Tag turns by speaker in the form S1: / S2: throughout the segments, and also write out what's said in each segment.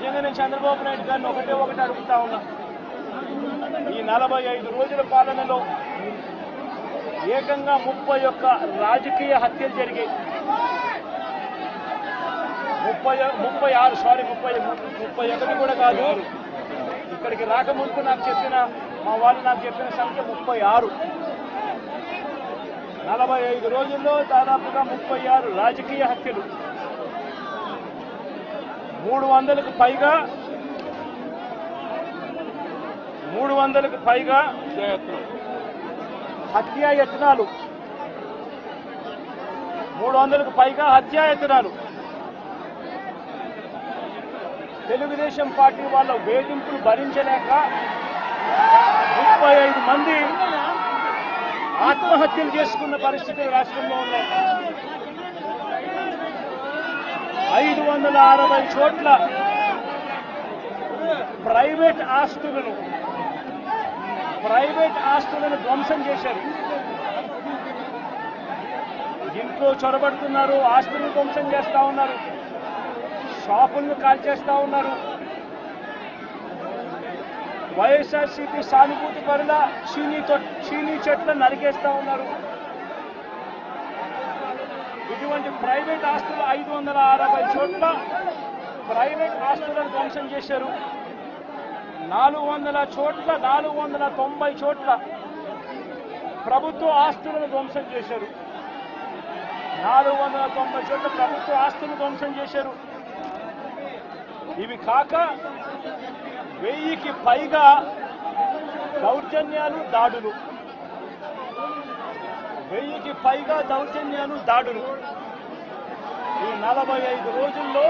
S1: నిజంగా నేను చంద్రబాబు నాయుడు గారిని ఒకటే ఒకటి అడుగుతా ఉన్నా. ఈ నలభై ఐదు రోజుల పాలనలో ఏకంగా ముప్పై ఒక్క రాజకీయ హత్యలు జరిగాయి. ముప్పై ముప్పై ఆరు సారీ ముప్పై ముప్పై ఒకటి కూడా కాదు. ఇక్కడికి రాకముందుకు నాకు చెప్పిన మా వాళ్ళు నాకు చెప్పిన సంఖ్య ముప్పై ఆరు. నలభై ఐదు రోజుల్లో దాదాపుగా ముప్పై ఆరు రాజకీయ హత్యలు. మూడు వందలకు పైగా మూడు వందలకు పైగా హత్యాయత్నాలు మూడు వందలకు పైగా హత్యాయత్నాలు తెలుగుదేశం పార్టీ వాళ్ళ వేధింపులు భరించలేక ముప్పై ఐదు మంది ఆత్మహత్యలు చేసుకున్న పరిస్థితులు రాష్ట్రంలో ఉన్నాయి. ఐదు వందల అరవై చోట్ల ప్రైవేట్ ఆస్తులను ప్రైవేట్ ఆస్తులను ధ్వంసం చేశారు. ఇంట్లో చొరబడుతున్నారు ఆస్తులను ధ్వంసం చేస్తా ఉన్నారు షాపులను కాల్చేస్తా ఉన్నారు. వైఎస్ఆర్సీపీ సానుభూతి పరుల చీనీ చీనీ చెట్లను నరికేస్తా ఉన్నారు. ఇటువంటి ప్రైవేట్ ఆస్తులు ఐదు వందల అరవై చోట్ల ప్రైవేట్ ఆస్తులను ధ్వంసం చేశారు. నాలుగు వందల చోట్ల నాలుగు వందల తొంభై చోట్ల ప్రభుత్వ ఆస్తులను ధ్వంసం చేశారు. నాలుగు వందల తొంభై చోట్ల ప్రభుత్వ ఆస్తులను ధ్వంసం చేశారు. ఇవి కాక వెయ్యికి పైగా దౌర్జన్యాలు దాడులు. వెయ్యికి పైగా దౌర్జన్యాలు దాడులు. ఈ నలభై ఐదు రోజుల్లో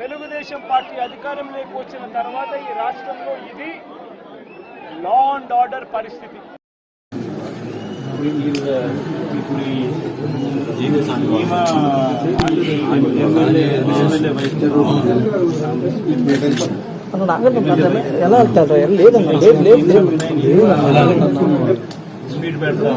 S1: తెలుగుదేశం పార్టీ అధికారంలోకి వచ్చిన తర్వాత ఈ రాష్ట్రంలో ఇది లా అండ్ ఆర్డర్ పరిస్థితి.
S2: ఎలా వెళ్తారు? లేదన్న లేదు లేదు లేదు.
S3: hiçbir berda.